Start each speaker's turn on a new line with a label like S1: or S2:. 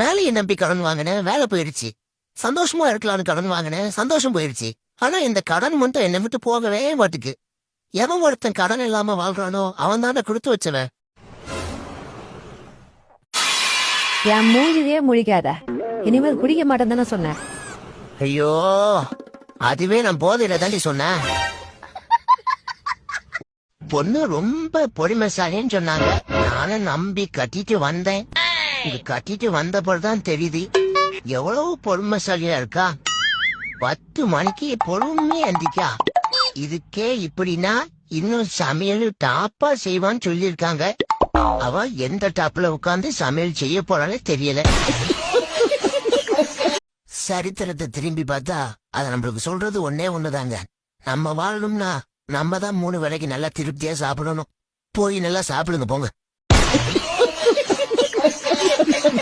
S1: வேலையை நம்பி கடன் வாங்கினேன் வேலை போயிருச்சு. சந்தோஷமா இருக்கலாம்னு கடன் வாங்கினேன் சந்தோஷம் போயிருச்சு. ஆனா இந்த கடன் மட்டும் என்னை விட்டு போகவே மாட்டுக்கு. எவன் ஒருத்தன் கடன் இல்லாம வாழ்றானோ அவன் தானே கொடுத்து வச்சவன்.
S2: என் மூஞ்சிலேயே முழிக்காத. இனிமேல் குடிக்க மாட்டேன் தானே சொன்னேன்.
S1: ஐயோ அதுவே நான் போதையில தாண்டி சொன்னேன். பொண்ணு ரொம்ப பொறுமைசாலின்னு சொன்னாங்க. நானும் நம்பி கட்டிட்டு வந்தேன். இது கட்டிட்டு வந்தப்பதான் தெரியுது. எவ்வளவு பொறுமைசாலியா இருக்கா? பத்து மணிக்கு பொறுமையா எந்திக்கா இதுக்கே இப்படின்னா இன்னும் சமையல் டாப்பா செய்வான்னு சொல்லியிருக்காங்க. அவ எந்த டாப்ல உட்கார்ந்து சமையல் செய்ய போறான்னு தெரியல. சரித்திரத்தை திரும்பி பார்த்தா அத நம்மளுக்கு சொல்றது ஒன்னே ஒண்ணுதாங்க. நம்ம வாழணும்னா நம்ம தான் மூணு வேளைக்கு நல்லா திருப்தியா சாப்பிடணும். போய் நல்லா சாப்பிடுங்க போங்க.